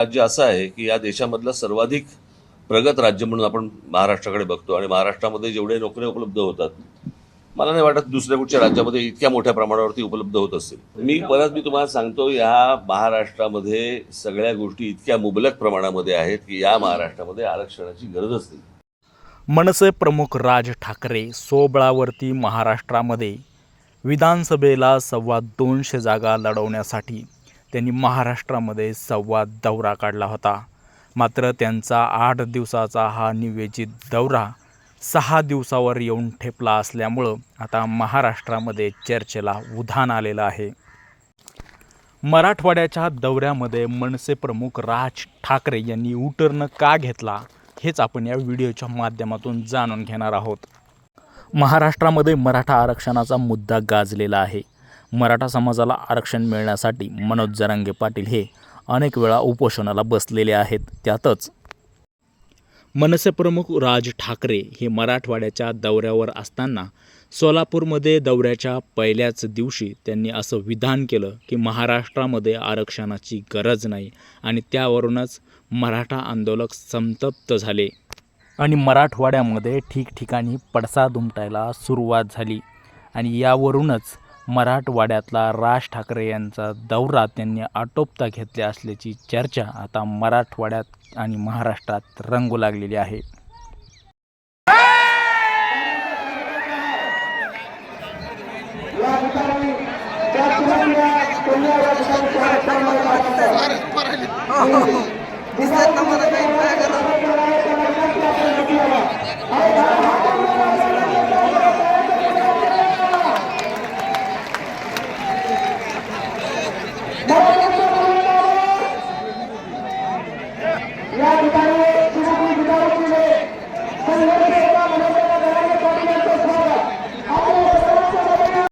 राज्य असं आहे की या देशामधलं सर्वाधिक प्रगत राज्य म्हणून आपण महाराष्ट्राकडे बघतो आणि महाराष्ट्रामध्ये जेवढे नोकऱ्या उपलब्ध होतात मला नाही वाटत दुसऱ्या कुठच्या राज्यामध्ये इतक्या मोठ्या प्रमाणावरती उपलब्ध होत असतील. मी परत मी तुम्हाला सांगतो या महाराष्ट्रामध्ये सगळ्या गोष्टी इतक्या मुबलक प्रमाणामध्ये आहेत की या महाराष्ट्रामध्ये आरक्षणाची गरजच नाही. मनसे प्रमुख राज ठाकरे सोबळावरती महाराष्ट्रामध्ये विधानसभेला सव्वा दोनशे जागा लढवण्यासाठी त्यांनी महाराष्ट्रामध्ये संवाद दौरा काढला होता. मात्र त्यांचा आठ दिवसाचा हा निवेदित दौरा सहा दिवसावर येऊन ठेपला असल्यामुळं आता महाराष्ट्रामध्ये चर्चेला उधाण आलेलं आहे. मराठवाड्याच्या दौऱ्यामध्ये मनसे प्रमुख राज ठाकरे यांनी उटर्न का घेतला हेच आपण या व्हिडिओच्या माध्यमातून जाणून घेणार आहोत. महाराष्ट्रामध्ये मराठा आरक्षणाचा मुद्दा गाजलेला आहे. मराठा समाजाला आरक्षण मिळण्यासाठी मनोज जरांगे पाटील हे अनेक वेळा उपोषणाला बसलेले आहेत. त्यातच मनसे प्रमुख राज ठाकरे हे मराठवाड्याच्या दौऱ्यावर असताना सोलापूरमध्ये दौऱ्याच्या पहिल्याच दिवशी त्यांनी असं विधान केलं की महाराष्ट्रामध्ये आरक्षणाची गरज नाही आणि त्यावरूनच मराठा आंदोलक संतप्त झाले. आणि मराठवाड्यामध्ये ठिकठिकाणी पडसाद उमटायला सुरुवात झाली आणि यावरूनच मराठवाड्यातला राज ठाकरे यांचा दौरा त्यांनी आटोपता घेतल्या असल्याची चर्चा आता मराठवाड्यात आणि महाराष्ट्रात रंगू लागलेली आहे. या ठिकाणी